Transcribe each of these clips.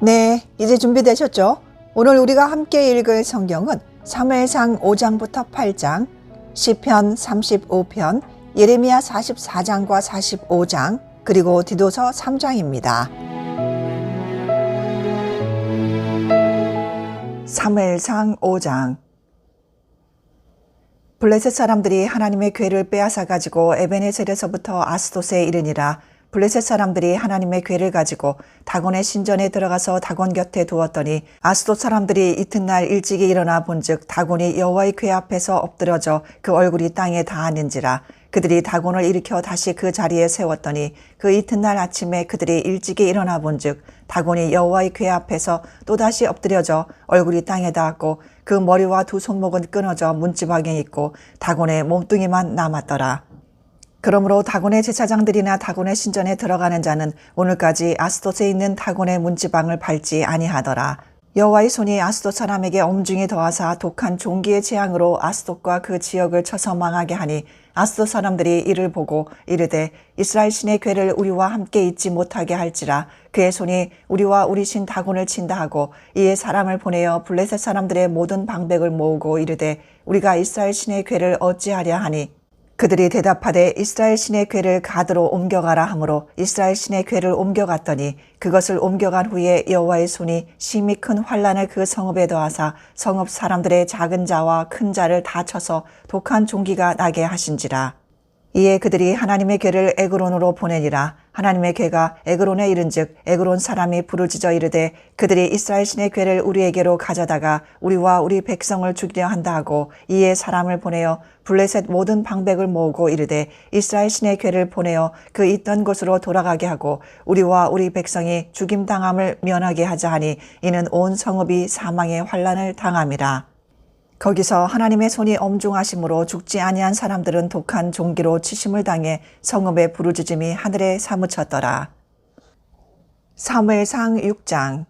네, 이제 준비되셨죠? 오늘 우리가 함께 읽을 성경은 사무엘상 5장부터 8장, 시편 35편, 예레미야 44장과 45장, 그리고 디도서 3장입니다. 사무엘상 5장 블레셋 사람들이 하나님의 괴를 빼앗아 가지고 에베네셀에서부터 아스도스에 이르니라 블레셋 사람들이 하나님의 괴를 가지고 다곤의 신전에 들어가서 다곤 곁에 두었더니 아스돗 사람들이 이튿날 일찍이 일어나 본즉 다곤이 여호와의 괴 앞에서 엎드려져 그 얼굴이 땅에 닿았는지라 그들이 다곤을 일으켜 다시 그 자리에 세웠더니 그 이튿날 아침에 그들이 일찍이 일어나 본즉 다곤이 여호와의 괴 앞에서 또다시 엎드려져 얼굴이 땅에 닿았고 그 머리와 두 손목은 끊어져 문지방에 있고 다곤의 몸뚱이만 남았더라. 그러므로 다곤의 제사장들이나 다곤의 신전에 들어가는 자는 오늘까지 아스돗에 있는 다곤의 문지방을 밟지 아니하더라. 여호와의 손이 아스돗 사람에게 엄중히 더하사 독한 종기의 재앙으로 아스돗과 그 지역을 쳐서 망하게 하니 아스돗 사람들이 이를 보고 이르되 이스라엘 신의 괴를 우리와 함께 있지 못하게 할지라 그의 손이 우리와 우리 신 다곤을 친다 하고 이에 사람을 보내어 블레셋 사람들의 모든 방백을 모으고 이르되 우리가 이스라엘 신의 괴를 어찌하랴 하니 그들이 대답하되 이스라엘 신의 괴를 가드로 옮겨가라 하므로 이스라엘 신의 괴를 옮겨갔더니 그것을 옮겨간 후에 여호와의 손이 심히 큰 환란을 그 성읍에 더하사 성읍 사람들의 작은 자와 큰 자를 다 쳐서 독한 종기가 나게 하신지라. 이에 그들이 하나님의 괴를 에그론으로 보내니라. 하나님의 괴가 에그론에 이른즉 에그론 사람이 부르짖어 이르되 그들이 이스라엘 신의 괴를 우리에게로 가져다가 우리와 우리 백성을 죽이려 한다 하고 이에 사람을 보내어 블레셋 모든 방백을 모으고 이르되 이스라엘 신의 괴를 보내어 그 있던 곳으로 돌아가게 하고 우리와 우리 백성이 죽임 당함을 면하게 하자 하니 이는 온 성읍이 사망의 환란을 당함이라. 거기서 하나님의 손이 엄중하심으로 죽지 아니한 사람들은 독한 종기로 치심을 당해 성읍의 부르짖음이 하늘에 사무쳤더라. 사무엘상 6장.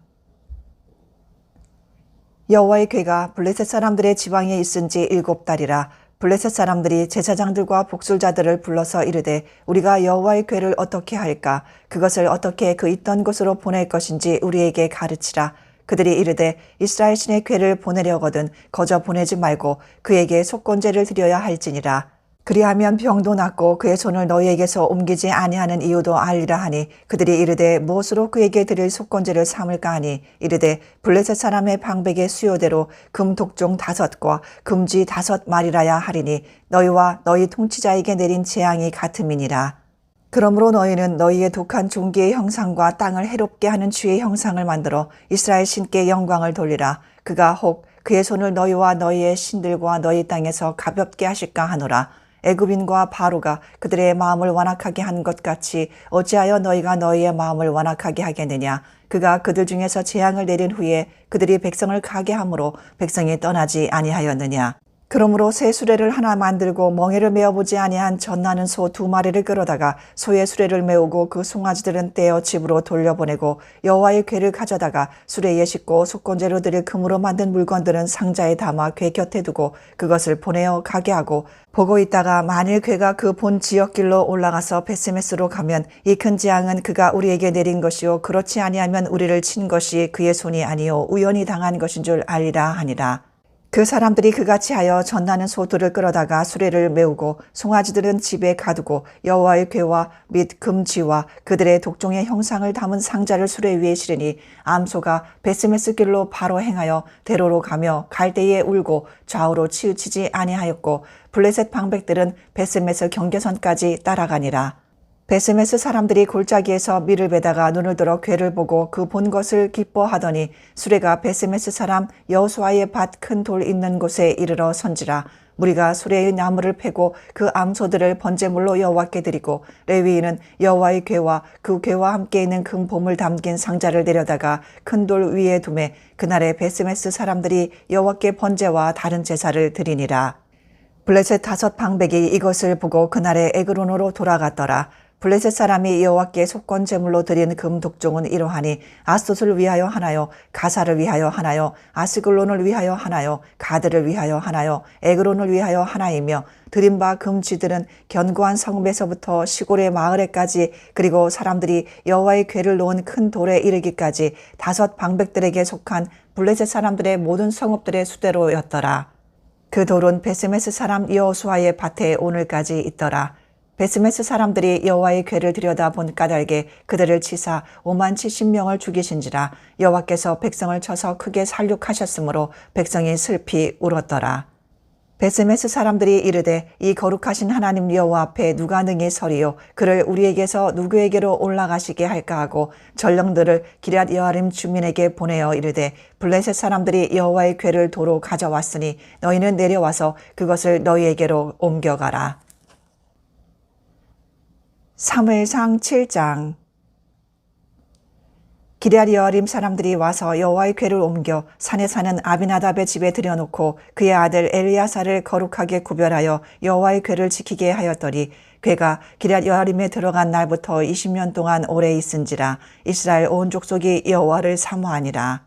여호와의 괴가 블레셋 사람들의 지방에 있은 지 일곱 달이라 블레셋 사람들이 제사장들과 복술자들을 불러서 이르되 우리가 여호와의 괴를 어떻게 할까? 그것을 어떻게 그 있던 곳으로 보낼 것인지 우리에게 가르치라 그들이 이르되 이스라엘 신의 괴를 보내려거든 거저 보내지 말고 그에게 속건제를 드려야 할지니라. 그리하면 병도 낫고 그의 손을 너희에게서 옮기지 아니하는 이유도 알리라 하니 그들이 이르되 무엇으로 그에게 드릴 속건제를 삼을까 하니 이르되 블레셋 사람의 방백의 수요대로 금 독종 다섯과 금쥐 다섯 마리라야 하리니 너희와 너희 통치자에게 내린 재앙이 같음이니라. 그러므로 너희는 너희의 독한 종기의 형상과 땅을 해롭게 하는 주의 형상을 만들어 이스라엘 신께 영광을 돌리라. 그가 혹 그의 손을 너희와 너희의 신들과 너희 땅에서 가볍게 하실까 하노라. 애굽인과 바로가 그들의 마음을 완악하게 한 것 같이 어찌하여 너희가 너희의 마음을 완악하게 하겠느냐. 그가 그들 중에서 재앙을 내린 후에 그들이 백성을 가게 함으로 백성이 떠나지 아니하였느냐. 그러므로 새 수레를 하나 만들고 멍에를 메어보지 아니한 젖나는 소 두 마리를 끌어다가 소의 수레를 메우고 그 송아지들은 떼어 집으로 돌려보내고 여호와의 괴를 가져다가 수레에 싣고 속건제로 드릴 금으로 만든 물건들은 상자에 담아 괴 곁에 두고 그것을 보내어 가게 하고 보고 있다가 만일 괴가 그 본 지역길로 올라가서 베스메스로 가면 이큰 재앙은 그가 우리에게 내린 것이요 그렇지 아니하면 우리를 친 것이 그의 손이 아니요 우연히 당한 것인 줄 알리라 하니라. 그 사람들이 그같이 하여 전나는 소들을 끌어다가 수레를 메우고 송아지들은 집에 가두고 여호와의 괴와 및 금지와 그들의 독종의 형상을 담은 상자를 수레 위에 실으니 암소가 베스메스 길로 바로 행하여 대로로 가며 갈대에 울고 좌우로 치우치지 아니하였고 블레셋 방백들은 베스메스 경계선까지 따라가니라. 베스메스 사람들이 골짜기에서 밀을 베다가 눈을 들어 괴를 보고 그 본 것을 기뻐하더니 수레가 베스메스 사람 여수아의 밭 큰 돌 있는 곳에 이르러 선지라 무리가 수레의 나무를 패고 그 암소들을 번제물로 여호와께 드리고 레위인은 여호와의 궤와 그 궤와 함께 있는 금 보물 담긴 상자를 내려다가 큰 돌 위에 두매 그날에 베스메스 사람들이 여호와께 번제와 다른 제사를 드리니라. 블레셋 다섯 방백이 이것을 보고 그날에 에그론으로 돌아갔더라. 블레셋 사람이 여호와께 속건 제물로 드린 금 독종은 이러하니 아스돗을 위하여 하나요 가사를 위하여 하나요 아스글론을 위하여 하나요 가드를 위하여 하나요 에그론을 위하여 하나이며 드린 바 금쥐들은 견고한 성읍에서부터 시골의 마을에까지 그리고 사람들이 여호와의 궤를 놓은 큰 돌에 이르기까지 다섯 방백들에게 속한 블레셋 사람들의 모든 성읍들의 수대로였더라. 그 돌은 베스메스 사람 여호수아의 밭에 오늘까지 있더라. 베스메스 사람들이 여호와의 궤를 들여다본 까닭에 그들을 치사 5만 70명을 죽이신지라 여호와께서 백성을 쳐서 크게 살육하셨으므로 백성이 슬피 울었더라. 베스메스 사람들이 이르되 이 거룩하신 하나님 여호와 앞에 누가 능히 서리요 그를 우리에게서 누구에게로 올라가시게 할까 하고 전령들을 기럇 여아림 주민에게 보내어 이르되 블레셋 사람들이 여호와의 궤를 도로 가져왔으니 너희는 내려와서 그것을 너희에게로 옮겨가라. 사무엘상 7장 기랴리어림 사람들이 와서 여호와의 궤를 옮겨 산에 사는 아비나답의 집에 들여놓고 그의 아들 엘리야사를 거룩하게 구별하여 여호와의 궤를 지키게 하였더니 궤가 기랴리어림에 들어간 날부터 20년 동안 오래 있은지라 이스라엘 온 족속이 여호와를 사모하니라.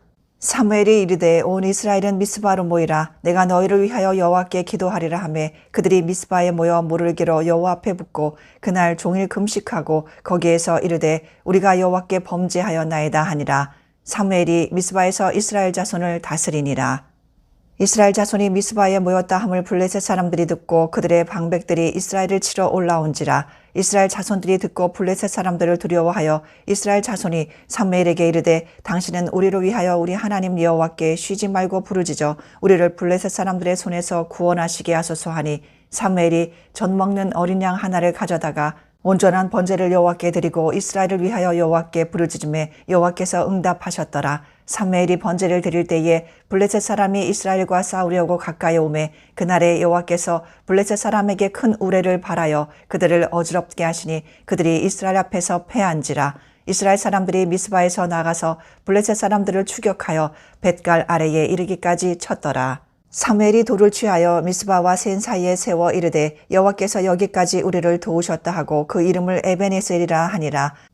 사무엘이 이르되 온 이스라엘은 미스바로 모이라. 내가 너희를 위하여 여호와께 기도하리라 하매 그들이 미스바에 모여 물을 길어 여호와 앞에 붓고 그날 종일 금식하고 거기에서 이르되 우리가 여호와께 범죄하였나이다 하니라. 사무엘이 미스바에서 이스라엘 자손을 다스리니라 이스라엘 자손이 미스바에 모였다 함을 블레셋 사람들이 듣고 그들의 방백들이 이스라엘을 치러 올라온지라 이스라엘 자손들이 듣고 블레셋 사람들을 두려워하여 이스라엘 자손이 삼메엘에게 이르되 당신은 우리를 위하여 우리 하나님 여호와께 쉬지 말고 부르짖어 우리를 블레셋 사람들의 손에서 구원하시게 하소서 하니 삼메엘이 젖 먹는 어린 양 하나를 가져다가 온전한 번제를 여호와께 드리고 이스라엘을 위하여 여호와께 부르짖음에 여호와께서 응답하셨더라. 삼메엘이 번제를 드릴 때에 블레셋 사람이 이스라엘과 싸우려고 가까이 오매 그날에 여호와께서 블레셋 사람에게 큰 우레를 발하여 그들을 어지럽게 하시니 그들이 이스라엘 앞에서 패한지라. 이스라엘 사람들이 미스바에서 나가서 블레셋 사람들을 추격하여 뱃갈 아래에 이르기까지 쳤더라. 사무엘이 돌을 취하여 미스바와 센 사이에 세워 이르되 여호와께서 여기까지 우리를 도우셨다 하고 그 이름을 에베네셀이라 하니라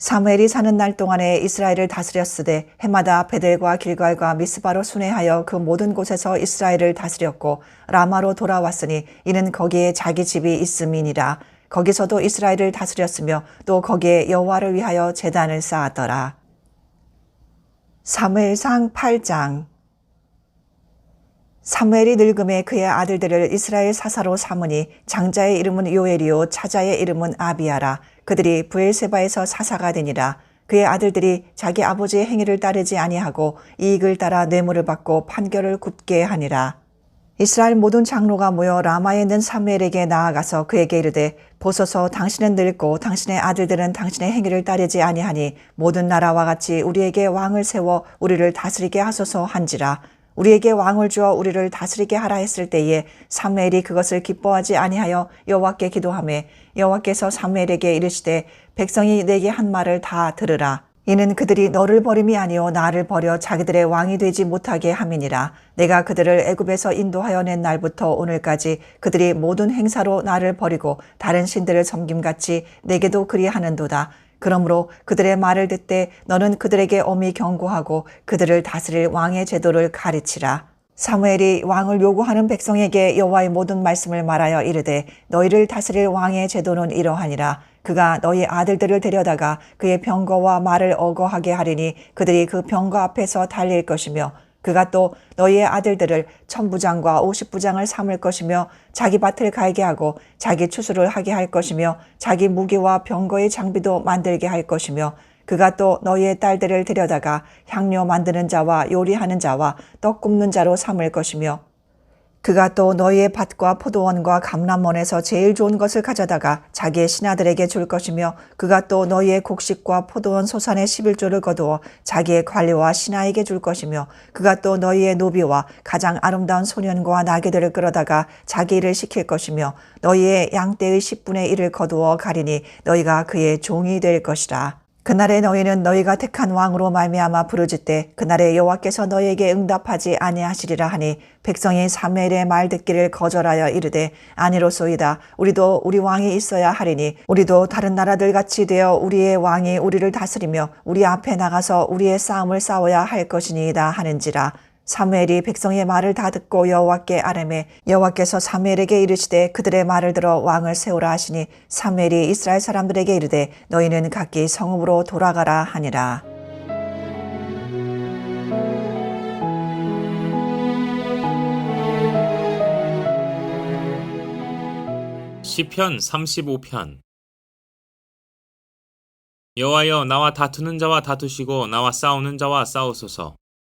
사무엘이 사는 날 동안에 이스라엘을 다스렸으되 해마다 베델과 길갈과 미스바로 순회하여 그 모든 곳에서 이스라엘을 다스렸고 라마로 돌아왔으니 이는 거기에 자기 집이 있음이니라. 거기서도 이스라엘을 다스렸으며 또 거기에 여호와를 위하여 제단을 쌓았더라. 사무엘상 8장 사무엘이 늙음에 그의 아들들을 이스라엘 사사로 삼으니 장자의 이름은 요엘이요 차자의 이름은 아비아라 그들이 부엘세바에서 사사가 되니라. 그의 아들들이 자기 아버지의 행위를 따르지 아니하고 이익을 따라 뇌물을 받고 판결을 굳게 하니라. 이스라엘 모든 장로가 모여 라마에 있는 사무엘에게 나아가서 그에게 이르되 보소서 당신은 늙고 당신의 아들들은 당신의 행위를 따르지 아니하니 모든 나라와 같이 우리에게 왕을 세워 우리를 다스리게 하소서 한지라 우리에게 왕을 주어 우리를 다스리게 하라 했을 때에 사무엘이 그것을 기뻐하지 아니하여 여호와께 기도하매 여호와께서 사무엘에게 이르시되 백성이 내게 한 말을 다 들으라. 이는 그들이 너를 버림이 아니요 나를 버려 자기들의 왕이 되지 못하게 함이니라. 내가 그들을 애굽에서 인도하여 낸 날부터 오늘까지 그들이 모든 행사로 나를 버리고 다른 신들을 섬김같이 내게도 그리하는도다 그러므로 그들의 말을 듣되 너는 그들에게 엄히 경고하고 그들을 다스릴 왕의 제도를 가르치라. 사무엘이 왕을 요구하는 백성에게 여호와의 모든 말씀을 말하여 이르되 너희를 다스릴 왕의 제도는 이러하니라 그가 너희 아들들을 데려다가 그의 병거와 말을 어거하게 하리니 그들이 그 병거 앞에서 달릴 것이며 그가 또 너희의 아들들을 천부장과 오십부장을 삼을 것이며 자기 밭을 갈게 하고 자기 추수를 하게 할 것이며 자기 무기와 병거의 장비도 만들게 할 것이며 그가 또 너희의 딸들을 데려다가 향료 만드는 자와 요리하는 자와 떡 굽는 자로 삼을 것이며 그가 또 너희의 밭과 포도원과 감람원에서 제일 좋은 것을 가져다가 자기의 신하들에게 줄 것이며 그가 또 너희의 곡식과 포도원 소산의 11조를 거두어 자기의 관리와 신하에게 줄 것이며 그가 또 너희의 노비와 가장 아름다운 소년과 나귀들을 끌어다가 자기 일을 시킬 것이며 너희의 양떼의 10분의 1을 거두어 가리니 너희가 그의 종이 될 것이라. 그날에 너희는 너희가 택한 왕으로 말미암아 부르짖되 그날에 여호와께서 너희에게 응답하지 아니하시리라 하니 백성이 사무엘의 말 듣기를 거절하여 이르되 아니로소이다. 우리도 우리 왕이 있어야 하리니 우리도 다른 나라들 같이 되어 우리의 왕이 우리를 다스리며 우리 앞에 나가서 우리의 싸움을 싸워야 할 것이니이다 하는지라 사무엘이 백성의 말을 다 듣고 여호와께 아뢰매 여호와께서 사무엘에게 이르시되 그들의 말을 들어 왕을 세우라 하시니 사무엘이 이스라엘 사람들에게 이르되 너희는 각기 성읍으로 돌아가라 하니라. 시편 35편 여호와여 나와 다투는 자와 다투시고 나와 싸우는 자와 싸우소서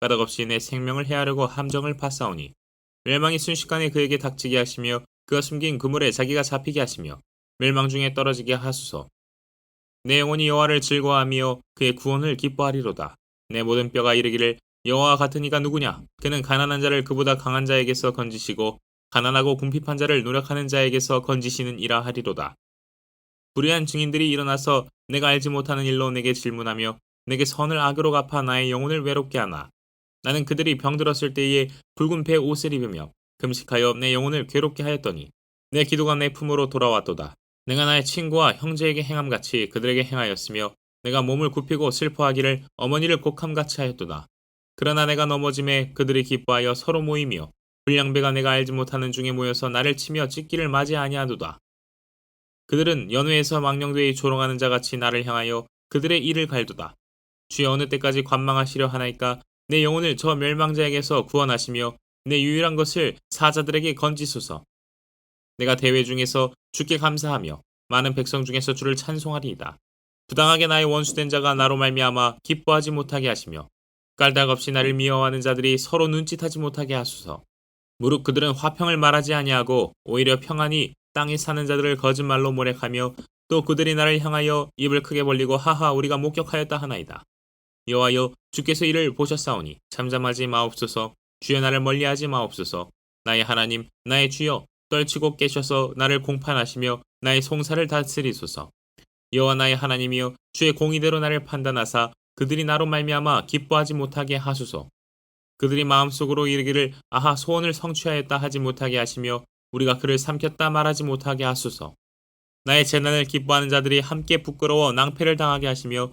까닭없이 내 생명을 해하려고 함정을 파싸우니 멸망이 순식간에 그에게 닥치게 하시며 그가 숨긴 그물에 자기가 잡히게 하시며 멸망 중에 떨어지게 하소서. 내 영혼이 여호와를 즐거워하며 그의 구원을 기뻐하리로다. 내 모든 뼈가 이르기를 여호와 같은 이가 누구냐? 그는 가난한 자를 그보다 강한 자에게서 건지시고 가난하고 궁핍한 자를 노력하는 자에게서 건지시는 이라 하리로다. 불의한 증인들이 일어나서 내가 알지 못하는 일로 내게 질문하며 내게 선을 악으로 갚아 나의 영혼을 외롭게 하나. 나는 그들이 병들었을 때에 붉은 배 옷을 입으며 금식하여 내 영혼을 괴롭게 하였더니 내 기도가 내 품으로 돌아왔도다. 내가 나의 친구와 형제에게 행함같이 그들에게 행하였으며 내가 몸을 굽히고 슬퍼하기를 어머니를 곡함같이 하였도다. 그러나 내가 넘어짐에 그들이 기뻐하여 서로 모이며 불량배가 내가 알지 못하는 중에 모여서 나를 치며 찢기를 맞이 아니하도다. 그들은 연회에서 망령되이 조롱하는 자같이 나를 향하여 그들의 일을 갈도다. 주여 어느 때까지 관망하시려 하나이까 내 영혼을 저 멸망자에게서 구원하시며 내 유일한 것을 사자들에게 건지소서. 내가 대회 중에서 주께 감사하며 많은 백성 중에서 주를 찬송하리이다. 부당하게 나의 원수된 자가 나로 말미암아 기뻐하지 못하게 하시며 깔딱 없이 나를 미워하는 자들이 서로 눈짓하지 못하게 하소서. 무릇 그들은 화평을 말하지 아니하고 오히려 평안히 땅에 사는 자들을 거짓말로 모략하며 또 그들이 나를 향하여 입을 크게 벌리고 하하 우리가 목격하였다 하나이다. 여호와여 주께서 이를 보셨사오니 잠잠하지 마옵소서. 주여 나를 멀리하지 마옵소서. 나의 하나님 나의 주여 떨치고 깨셔서 나를 공판하시며 나의 송사를 다스리소서. 여호와 나의 하나님이여 주의 공의대로 나를 판단하사 그들이 나로 말미암아 기뻐하지 못하게 하소서. 그들이 마음속으로 이르기를 아하 소원을 성취하였다 하지 못하게 하시며 우리가 그를 삼켰다 말하지 못하게 하소서. 나의 재난을 기뻐하는 자들이 함께 부끄러워 낭패를 당하게 하시며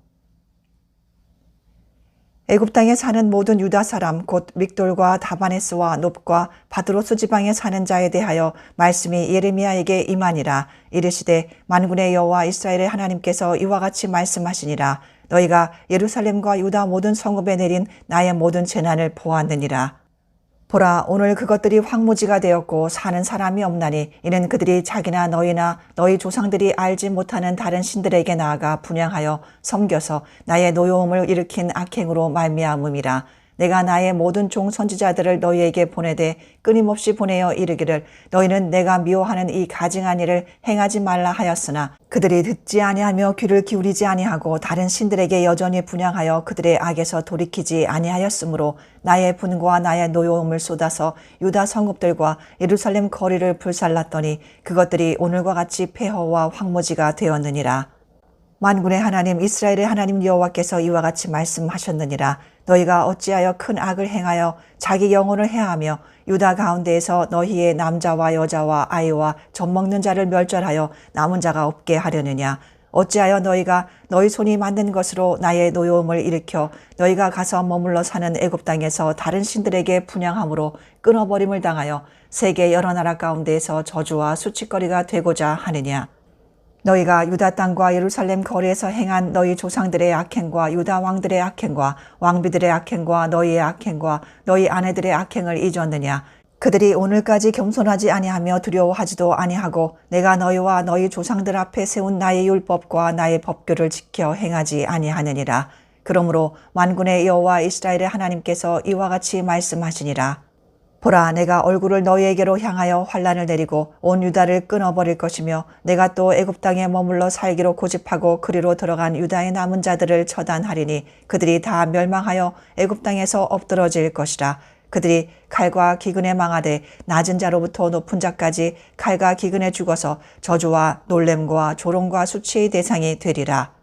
애굽 땅에 사는 모든 유다 사람 곧 믹돌과 다바네스와 놉과 바드로스 지방에 사는 자에 대하여 말씀이 예레미야에게 임하니라. 이르시되 만군의 여호와 이스라엘의 하나님께서 이와 같이 말씀하시니라. 너희가 예루살렘과 유다 모든 성읍에 내린 나의 모든 재난을 보았느니라 보라 오늘 그것들이 황무지가 되었고 사는 사람이 없나니 이는 그들이 자기나 너희나 너희 조상들이 알지 못하는 다른 신들에게 나아가 분양하여 섬겨서 나의 노여움을 일으킨 악행으로 말미암음이라 내가 나의 모든 종 선지자들을 너희에게 보내되 끊임없이 보내어 이르기를 너희는 내가 미워하는 이 가증한 일을 행하지 말라 하였으나 그들이 듣지 아니하며 귀를 기울이지 아니하고 다른 신들에게 여전히 분양하여 그들의 악에서 돌이키지 아니하였으므로 나의 분과 나의 노여움을 쏟아서 유다 성읍들과 예루살렘 거리를 불살랐더니 그것들이 오늘과 같이 폐허와 황무지가 되었느니라. 만군의 하나님 이스라엘의 하나님 여호와께서 이와 같이 말씀하셨느니라 너희가 어찌하여 큰 악을 행하여 자기 영혼을 해하며 유다 가운데에서 너희의 남자와 여자와 아이와 젖먹는 자를 멸절하여 남은 자가 없게 하려느냐? 어찌하여 너희가 너희 손이 만든 것으로 나의 노여움을 일으켜 너희가 가서 머물러 사는 애굽 땅에서 다른 신들에게 분양함으로 끊어버림을 당하여 세계 여러 나라 가운데에서 저주와 수치거리가 되고자 하느냐 너희가 유다 땅과 예루살렘 거리에서 행한 너희 조상들의 악행과 유다 왕들의 악행과 왕비들의 악행과 너희의 악행과 너희 아내들의 악행을 잊었느냐? 그들이 오늘까지 겸손하지 아니하며 두려워하지도 아니하고 내가 너희와 너희 조상들 앞에 세운 나의 율법과 나의 법규를 지켜 행하지 아니하느니라. 그러므로 만군의 여호와 이스라엘의 하나님께서 이와 같이 말씀하시니라 보라 내가 얼굴을 너희에게로 향하여 환란을 내리고 온 유다를 끊어버릴 것이며 내가 또 애굽 땅에 머물러 살기로 고집하고 그리로 들어간 유다의 남은 자들을 처단하리니 그들이 다 멸망하여 애굽 땅에서 엎드러질 것이라. 그들이 칼과 기근에 망하되 낮은 자로부터 높은 자까지 칼과 기근에 죽어서 저주와 놀램과 조롱과 수치의 대상이 되리라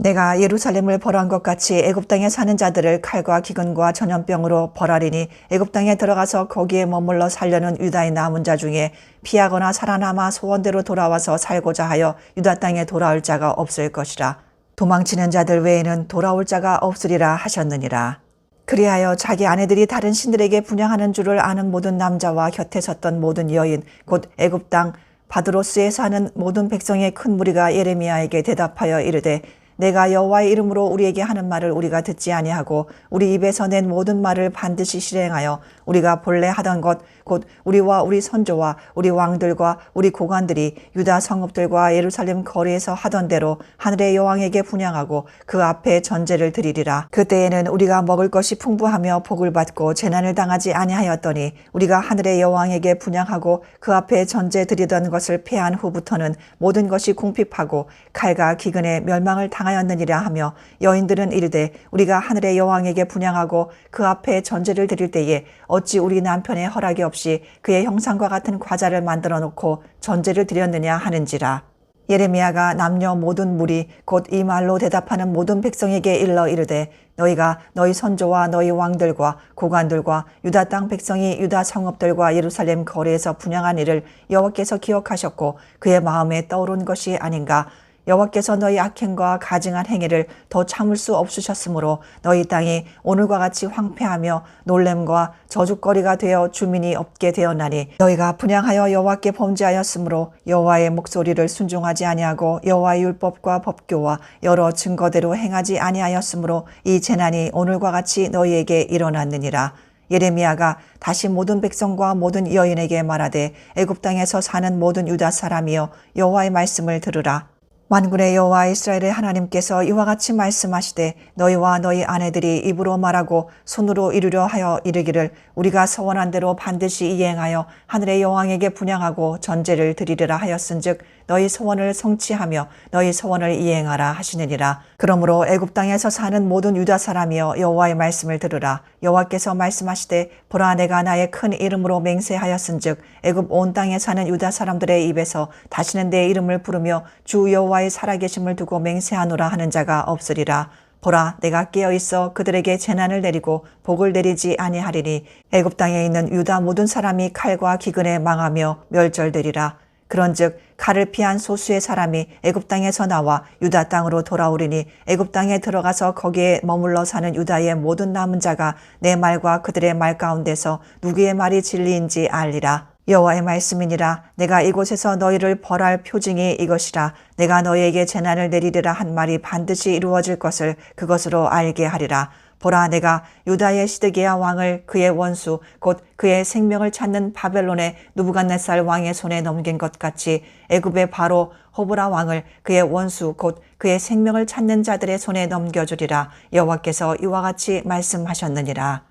내가 예루살렘을 벌한 것 같이 애굽 땅에 사는 자들을 칼과 기근과 전염병으로 벌하리니 애굽 땅에 들어가서 거기에 머물러 살려는 유다의 남은 자 중에 피하거나 살아남아 소원대로 돌아와서 살고자 하여 유다 땅에 돌아올 자가 없을 것이라. 도망치는 자들 외에는 돌아올 자가 없으리라 하셨느니라. 그리하여 자기 아내들이 다른 신들에게 분양하는 줄을 아는 모든 남자와 곁에 섰던 모든 여인 곧 애굽 땅 바드로스에 사는 모든 백성의 큰 무리가 예레미야에게 대답하여 이르되 내가 여호와의 이름으로 우리에게 하는 말을 우리가 듣지 아니하고 우리 입에서 낸 모든 말을 반드시 실행하여 우리가 본래 하던 것 곧 우리와 우리 선조와 우리 왕들과 우리 고관들이 유다 성읍들과 예루살렘 거리에서 하던 대로 하늘의 여왕에게 분양하고 그 앞에 전제를 드리리라. 그때에는 우리가 먹을 것이 풍부하며 복을 받고 재난을 당하지 아니하였더니 우리가 하늘의 여왕에게 분양하고 그 앞에 전제 드리던 것을 패한 후부터는 모든 것이 궁핍하고 칼과 기근에 멸망을 당하 였느니라 하며 여인들은 이르되 우리가 하늘의 여왕에게 분양하고 그 앞에 전제를 드릴 때에 어찌 우리 남편의 허락이 없이 그의 형상과 같은 과자를 만들어 놓고 전제를 드렸느냐 하는지라. 예레미야가 남녀 모든 무리 곧 이 말로 대답하는 모든 백성에게 일러 이르되 너희가 너희 선조와 너희 왕들과 고관들과 유다 땅 백성이 유다 성읍들과 예루살렘 거리에서 분양한 일을 여호와께서 기억하셨고 그의 마음에 떠오른 것이 아닌가 여호와께서 너희 악행과 가증한 행위를 더 참을 수 없으셨으므로 너희 땅이 오늘과 같이 황폐하며 놀램과 저주거리가 되어 주민이 없게 되었나니 너희가 분양하여 여호와께 범죄하였으므로 여호와의 목소리를 순종하지 아니하고 여호와의 율법과 법교와 여러 증거대로 행하지 아니하였으므로 이 재난이 오늘과 같이 너희에게 일어났느니라. 예레미야가 다시 모든 백성과 모든 여인에게 말하되 애굽 땅에서 사는 모든 유다 사람이여 여호와의 말씀을 들으라 만군의 여호와 이스라엘의 하나님께서 이와 같이 말씀하시되 너희와 너희 아내들이 입으로 말하고 손으로 이루려 하여 이르기를 우리가 서원한 대로 반드시 이행하여 하늘의 여왕에게 분양하고 전제를 드리리라 하였은즉 너희 소원을 성취하며 너희 소원을 이행하라 하시느니라. 그러므로 애굽 땅에서 사는 모든 유다 사람이여 여호와의 말씀을 들으라. 여호와께서 말씀하시되 보라 내가 나의 큰 이름으로 맹세하였은즉 애굽 온 땅에 사는 유다 사람들의 입에서 다시는 내 이름을 부르며 주 여호와 의 살아계심을 두고 맹세하노라 하는 자가 없으리라 보라 내가 깨어 있어 그들에게 재난을 내리고 복을 내리지 아니하리니 애굽 땅에 있는 유다 모든 사람이 칼과 기근에 망하며 멸절되리라 그런즉 칼을 피한 소수의 사람이 애굽 땅에서 나와 유다 땅으로 돌아오리니 애굽 땅에 들어가서 거기에 머물러 사는 유다의 모든 남은 자가 내 말과 그들의 말 가운데서 누구의 말이 진리인지 알리라. 여호와의 말씀이니라. 내가 이곳에서 너희를 벌할 표징이 이것이라. 내가 너희에게 재난을 내리리라 한 말이 반드시 이루어질 것을 그것으로 알게 하리라. 보라 내가 유다의 시드기야 왕을 그의 원수 곧 그의 생명을 찾는 바벨론의 누부갓네살 왕의 손에 넘긴 것 같이 애굽의 바로 호브라 왕을 그의 원수 곧 그의 생명을 찾는 자들의 손에 넘겨주리라. 여호와께서 이와 같이 말씀하셨느니라.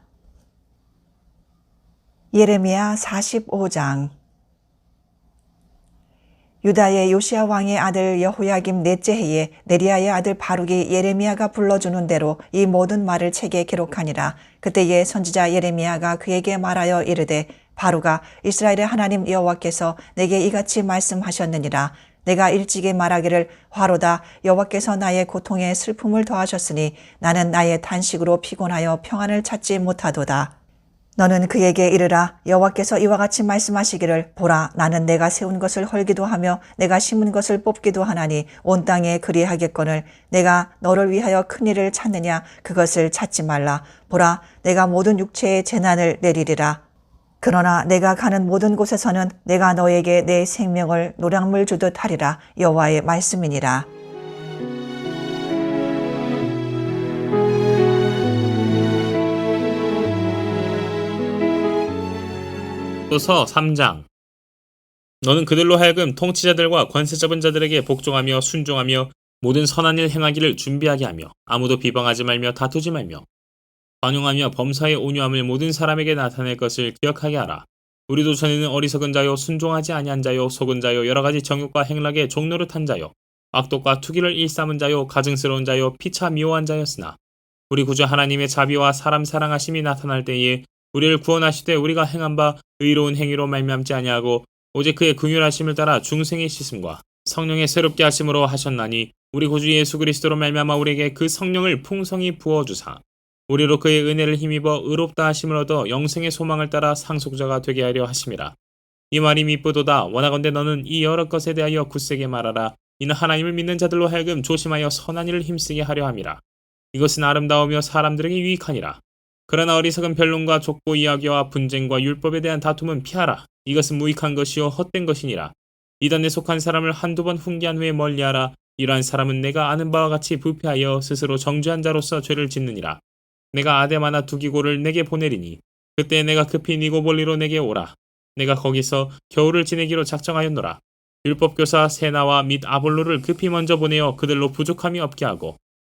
예레미야 45장 유다의 요시아 왕의 아들 여호야김 넷째 해에 네리아의 아들 바룩이 예레미야가 불러주는 대로 이 모든 말을 책에 기록하니라. 그때에 선지자 예레미야가 그에게 말하여 이르되 바루가 이스라엘의 하나님 여호와께서 내게 이같이 말씀하셨느니라. 내가 일찍이 말하기를 화로다 여호와께서 나의 고통에 슬픔을 더하셨으니 나는 나의 단식으로 피곤하여 평안을 찾지 못하도다. 너는 그에게 이르라. 여호와께서 이와 같이 말씀하시기를 보라. 나는 내가 세운 것을 헐기도 하며 내가 심은 것을 뽑기도 하나니 온 땅에 그리하겠거늘 내가 너를 위하여 큰 일을 찾느냐? 그것을 찾지 말라. 보라 내가 모든 육체의 재난을 내리리라. 그러나 내가 가는 모든 곳에서는 내가 너에게 내 생명을 노량물 주듯 하리라. 여호와의 말씀이니라 또서 3장 너는 그들로 하여금 통치자들과 권세 잡은 자들에게 복종하며 순종하며 모든 선한 일 행하기를 준비하게 하며 아무도 비방하지 말며 다투지 말며 관용하며 범사의 온유함을 모든 사람에게 나타낼 것을 기억하게 하라. 우리도 전에는 어리석은 자요 순종하지 아니한 자요 속은 자요 여러 가지 정욕과 행락에 종노릇한 자요 악독과 투기를 일삼은 자요 가증스러운 자요 피차 미워한 자였으나 우리 구주 하나님의 자비와 사람 사랑하심이 나타날 때에 우리를 구원하시되 우리가 행한 바 의로운 행위로 말미암지 아니하고 오직 그의 긍휼하심을 따라 중생의 씻음과 성령의 새롭게 하심으로 하셨나니 우리 구주 예수 그리스도로 말미암아 우리에게 그 성령을 풍성히 부어 주사 우리로 그의 은혜를 힘입어 의롭다 하심을 얻어 영생의 소망을 따라 상속자가 되게 하려 하심이라. 이 말이 미쁘도다. 원하건대 너는 이 여러 것에 대하여 굳세게 말하라. 이는 하나님을 믿는 자들로 하여금 조심하여 선한 일을 힘쓰게 하려 함이라. 이것은 아름다우며 사람들에게 유익하니라 그러나 어리석은 변론과 족보 이야기와 분쟁과 율법에 대한 다툼은 피하라. 이것은 무익한 것이요 헛된 것이니라. 이단에 속한 사람을 한두 번 훈계한 후에 멀리하라. 이러한 사람은 내가 아는 바와 같이 부패하여 스스로 정죄한 자로서 죄를 짓느니라. 내가 아데마나 두기고를 내게 보내리니 그때 내가 급히 니고볼리로 내게 오라. 내가 거기서 겨울을 지내기로 작정하였노라. 율법교사 세나와 및 아볼로를 급히 먼저 보내어 그들로 부족함이 없게 하고